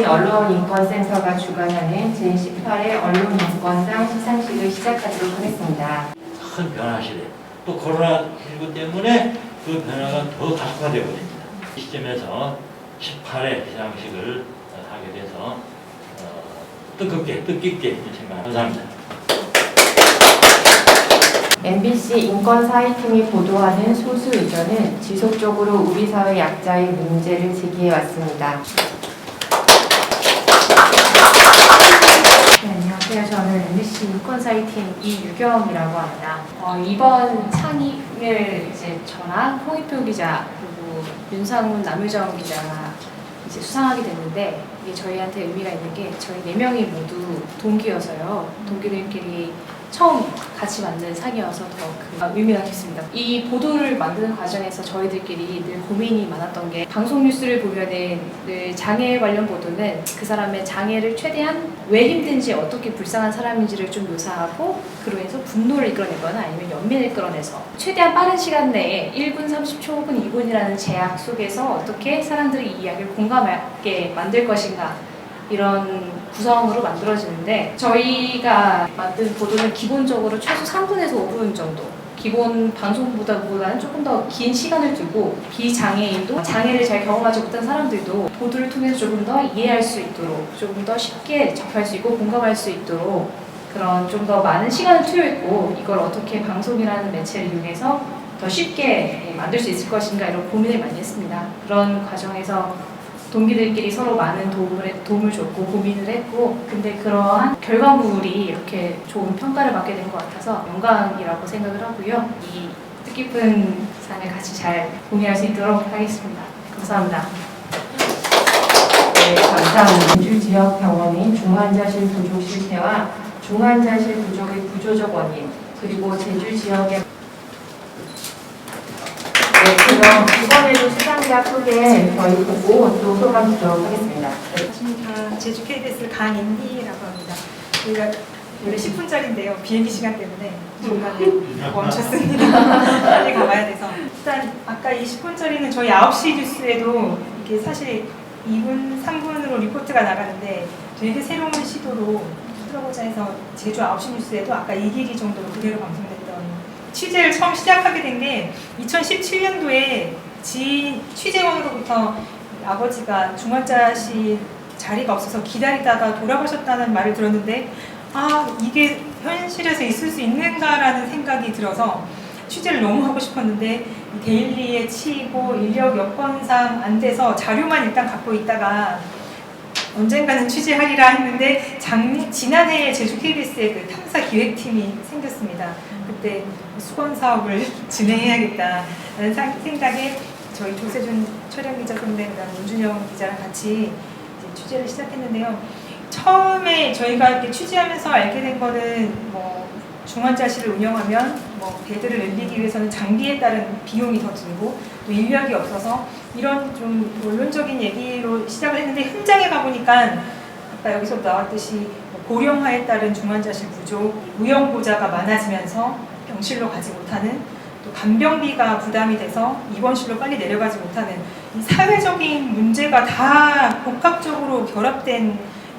어, 사단법인 언론인권센터가 주관하는 제18회 언론인권상 시상식을 시작하도록 하겠습니다. 큰 변화 시대. 또 코로나19 때문에 그 변화가 더 가속화되고 있습니다. 이 시점에서 18회 시상식을 하게 돼서 어, 뜻깊게, 뜻깊게 생각합니다. 감사합니다. MBC 인권사회팀이 보도하는 소수 의견은 지속적으로 우리 사회 약자의 문제를 제기해 왔습니다. 네, 안녕하세요. 저는 MBC 인권사이팀 이유경이라고 합니다. 어, 이번 상임을 이제 저랑 홍익표 기자 그리고 윤상훈 남유정 기자가 이제 수상하게 됐는데 이게 저희한테 의미가 있는 게 저희 네 명이 모두 동기여서요. 동기들끼리 처음 같이 만든 상이어서 더 그 의미가 깊습니다. 이 보도를 만드는 과정에서 저희들끼리 늘 고민이 많았던 게 방송 뉴스를 보면은 늘 장애 관련 보도는 그 사람의 장애를 최대한 왜 힘든지 어떻게 불쌍한 사람인지를 좀 묘사하고 그로 인해서 분노를 이끌어내거나 아니면 연민을 끌어내서 최대한 빠른 시간 내에 1분 30초 혹은 2분이라는 제약 속에서 어떻게 사람들이 이 이야기를 공감하게 만들 것인가 이런 구성으로 만들어지는데 저희가 만든 보도는 기본적으로 최소 3분에서 5분 정도 기본 방송보다보다는 조금 더 긴 시간을 두고 비장애인도 장애를 잘 경험하지 못한 사람들도 보도를 통해서 조금 더 이해할 수 있도록 조금 더 쉽게 접할 수 있고 공감할 수 있도록 그런 좀 더 많은 시간을 투여했고 이걸 어떻게 방송이라는 매체를 이용해서 더 쉽게 만들 수 있을 것인가 이런 고민을 많이 했습니다. 그런 과정에서 동기들끼리 서로 많은 도움을, 했- 도움을 줬고 고민을 했고 근데 그러한 결과물이 이렇게 좋은 평가를 받게 된 것 같아서 영광이라고 생각을 하고요. 이 뜻깊은 상을 같이 잘 공유할 수 있도록 하겠습니다. 감사합니다. 네, 감사합니다. 제주 지역 병원의 중환자실 부족 실태와 중환자실 부족의 구조적 원인, 그리고 제주 지역의 이번에도 수상자 소개 저희 보고 또 소감 듣도록 하겠습니다. 네. 안녕하십니까. 제주 KBS 강인희라고 합니다. 저희가 원래 10분짜리인데요. 비행기 시간 때문에 중간에 멈췄습니다. 빨리 가봐야 돼서. 일단 아까 이 10분짜리는 저희 9시 뉴스에도 이게 사실 2분, 3분으로 리포트가 나가는데 되게 새로운 시도로 들어보자 해서 제주 9시 뉴스에도 아까 이 길이 정도로 그대로 방송됐던 취재를 처음 시작하게 된 게 2017년도에 지인 취재원으로부터 아버지가 중환자실 자리가 없어서 기다리다가 돌아가셨다는 말을 들었는데 아 이게 현실에서 있을 수 있는가라는 생각이 들어서 취재를 너무 하고 싶었는데 이 데일리에 치이고 인력 여건상 안 돼서 자료만 일단 갖고 있다가 언젠가는 취재하리라 했는데 작 지난해에 제주 KBS에 그 탐사 기획팀이 생겼습니다. 그때 수건 사업을 진행해야겠다는 사- 생각에 저희 조세준 촬영 기자 선배 그다음 문준영 기자랑 같이 취재를 시작했는데요. 처음에 저희가 이렇게 취재하면서 알게 된 거는 뭐 중환자실을 운영하면 뭐 베드를 늘리기 위해서는 장비에 따른 비용이 더 들고 또 인력이 없어서 이런 좀 원론적인 얘기로 시작을 했는데 현장에 가보니까 아까 여기서 나왔듯이 뭐 고령화에 따른 중환자실 부족, 무용보자가 많아지면서 병실로 가지 못하는 또 간병비가 부담이 돼서 입원실로 빨리 내려가지 못하는 이 사회적인 문제가 다 복합적으로 결합된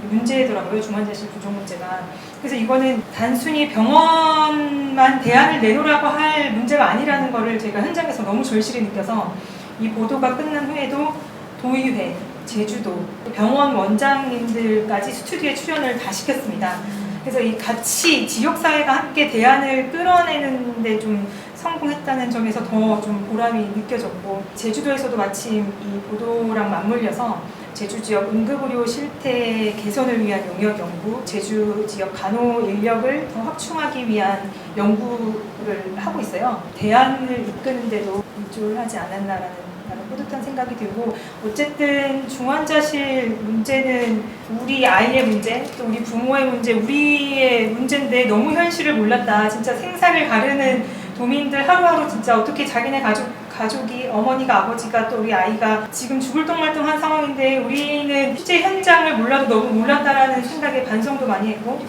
문제더라고요 중환자실 부족 문제가. 그래서 이거는 단순히 병원만 대안을 내놓으라고 할 문제가 아니라는 거를 제가 현장에서 너무 절실히 느껴서 이 보도가 끝난 후에도 도의회, 제주도, 병원 원장님들까지 스튜디오에 출연을 다 시켰습니다. 그래서 이 같이 지역사회가 함께 대안을 끌어내는데 좀 성공했다는 점에서 더 좀 보람이 느껴졌고 제주도에서도 마침 이 보도랑 맞물려서 제주 지역 응급의료 실태 개선을 위한 용역 연구, 제주 지역 간호 인력을 더 확충하기 위한 연구를 하고 있어요. 대안을 이끄는데도 일조하지 않았나라는 나는 뿌듯한 생각이 들고 어쨌든 중환자실 문제는 우리 아이의 문제, 또 우리 부모의 문제, 우리의 문제인데 너무 현실을 몰랐다. 진짜 생사를 가르는 도민들 하루하루 진짜 어떻게 자기네 가족 가족이 어머니가 아버지가 또 우리 아이가 지금 죽을 똥말똥한 상황인데 우리는 취재 현장을 몰라도 너무 몰랐다라는 생각에 반성도 많이 했고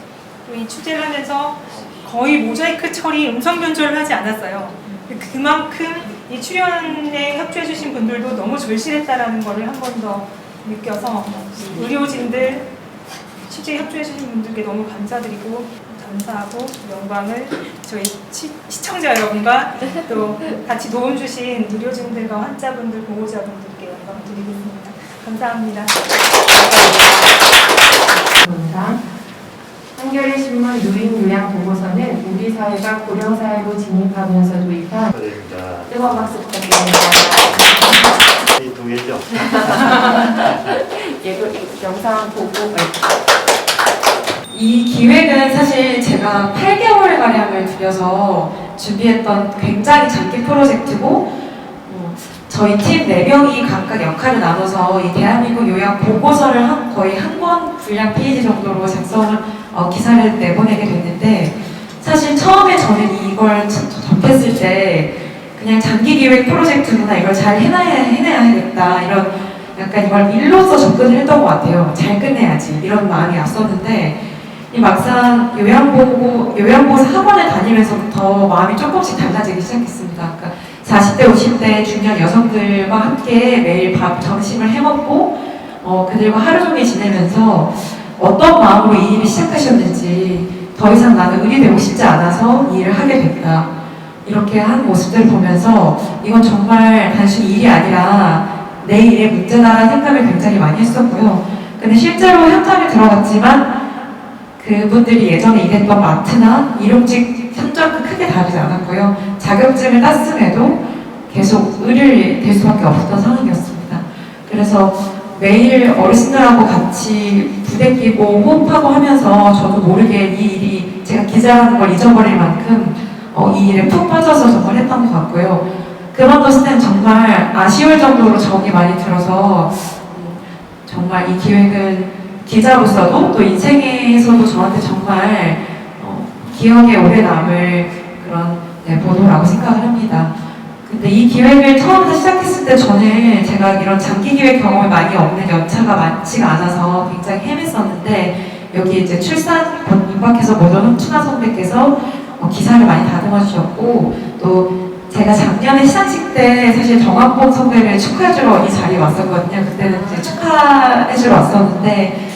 또 이 취재를 하면서 거의 모자이크 처리 음성 변조를 하지 않았어요. 그만큼 이 출연에 협조해주신 분들도 너무 절실했다라는 거를 한 번 더 느껴서 의료진들 실제 협조해 주신 분들께 너무 감사드리고 감사하고 영광을 저희 시, 시청자 여러분과 또 같이 도움 주신 의료진들과 환자분들 보호자분들께 영광을 드리겠습니다. 감사합니다. 감사합니다. 한겨레 신문 노인 요양 보고서는 우리 사회가 고령 사회로 진입하면서 도입한. 뜨거운 박수 부탁드립니다. 이두 개죠? 예고 영상 보고 이 기획은 사실 제가 8개월 가량을 들여서 준비했던 굉장히 장기 프로젝트고 어, 저희 팀 4명이 각각 역할을 나눠서 이 대한민국 요양 보고서를 한, 거의 한 권 분량 페이지 정도로 작성을 어, 기사를 내보내게 됐는데 사실 처음에 저는 이걸 접- 접했을 때 그냥 장기 기획 프로젝트구나 이걸 잘 해놔야 해내야겠다 이런 약간 이걸 일로서 접근을 했던 것 같아요. 잘 끝내야지 이런 마음이 앞섰는데 이 막상 요양보고 요양보호사 학원을 다니면서부터 마음이 조금씩 달라지기 시작했습니다. 그러니까 40대, 50대 중년 여성들과 함께 매일 밥 점심을 해먹고 어, 그들과 하루 종일 지내면서 어떤 마음으로 이 일을 시작하셨는지 더 이상 나는 의리 되고 싶지 않아서 이 일을 하게 됐다. 이렇게 한 모습들을 보면서 이건 정말 단순히 일이 아니라 내 일의 문제다라는 생각을 굉장히 많이 했었고요. 근데 실제로 현장에 들어갔지만 그분들이 예전에 일했던 마트나 일용직 현장과 크게 다르지 않았고요. 자격증을 땄음에도 계속 의를 댈 수밖에 없었던 상황이었습니다. 그래서 매일 어르신들하고 같이 부대 끼고 호흡하고 하면서 저도 모르게 이 일이 제가 기자라는 걸 잊어버릴 만큼 어, 이 일에 푹 빠져서 정말 했던 것 같고요. 그만뒀을 땐 정말 아쉬울 정도로 정이 많이 들어서 음, 정말 이 기획은 기자로서도 또 인생에서도 저한테 정말 어, 기억에 오래 남을 그런 네, 보도라고 생각을 합니다. 근데 이 기획을 처음부터 시작했을 때 저는 제가 이런 장기 기획 경험이 많이 없는 연차가 많지가 않아서 굉장히 헤맸었는데 여기 이제 출산 곧 임박해서 모든 흠춘아 선배께서 어, 기사를 많이 다듬어 주셨고 또 제가 작년에 시상식 때 사실 정학봉 선배를 축하해주러 이 자리에 왔었거든요. 그때는 이제 축하해주러 왔었는데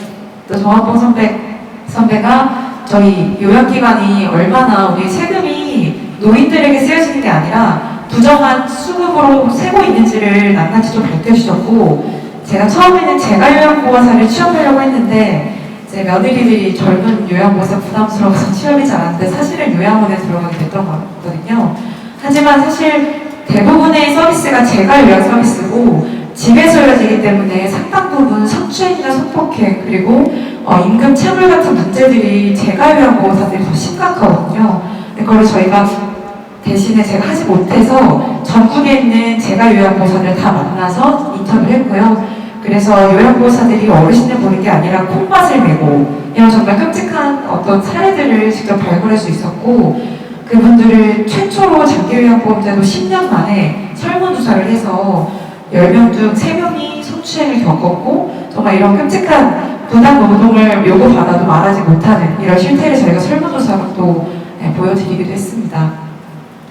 또 정학봉 선배 선배가 저희 요양기관이 얼마나 우리 세금이 노인들에게 쓰여지는 게 아니라 부정한 수급으로 세고 있는지를 낱낱이 좀 밝혀주셨고 제가 처음에는 제가 요양보호사를 취업하려고 했는데 제 며느리들이 젊은 요양보호사 부담스러워서 취업이 잘 안 돼 사실은 요양원에 들어가게 됐던 거거든요. 하지만 사실 대부분의 서비스가 제가 요양 서비스고 집에서 이어지기 때문에 상당 부분 성추행이나 성폭행 그리고 어, 임금 체불 같은 문제들이 요양 보호사들이 더 심각하거든요. 그걸 저희가 대신에 제가 하지 못해서 전국에 있는 제가 요양보호사들 다 만나서 인터뷰를 했고요. 그래서 요양보호사들이 어르신을 보는 게 아니라 콩밭을 메고 이런 정말 끔찍한 어떤 사례들을 직접 발굴할 수 있었고 그분들을 최초로 장기요양보험제도 10년 만에 설문조사를 해서 10명 중 3명이 성추행을 겪었고 정말 이런 끔찍한 부당 노동을 요구받아도 말하지 못하는 이런 실태를 저희가 설문조사로 또 네, 보여드리기도 했습니다.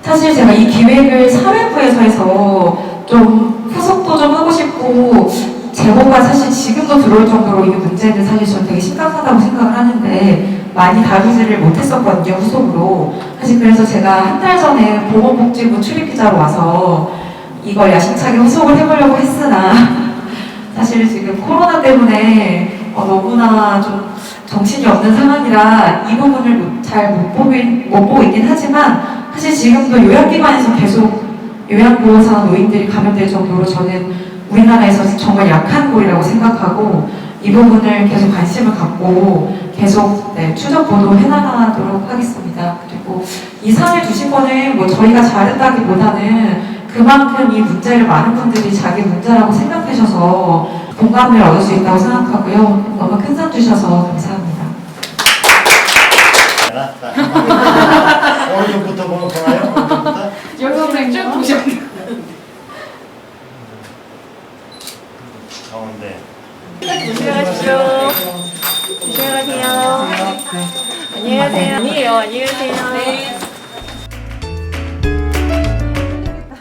사실 제가 이 기획을 사회부에서 해서 좀 후속도 좀 하고 싶고 제보가 사실 지금도 들어올 정도로 이 문제는 사실 저는 되게 심각하다고 생각을 하는데 많이 다루지를 못했었거든요 후속으로 사실 그래서 제가 한 달 전에 보건복지부 출입기자로 와서 이걸 야심차게 후속을 해보려고 했으나 사실 지금 코로나 때문에 어, 너무나 좀 정신이 없는 상황이라 이 부분을 잘못 보긴 못 보고 있긴 하지만 사실 지금도 요양기관에서 계속 요양보호사 노인들이 감염될 정도로 저는 우리나라에서 정말 약한 곳이라고 생각하고 이 부분을 계속 관심을 갖고 계속 네, 추적 보도 해나가도록 하겠습니다. 그리고 이 상을 주신 거는 뭐 저희가 잘했다기보다는 그만큼 이 문제를 많은 분들이 자기 문제라고 생각하셔서 공감을 얻을 수 있다고 생각하고요. 너무 큰 상 주셔서 감사합니다.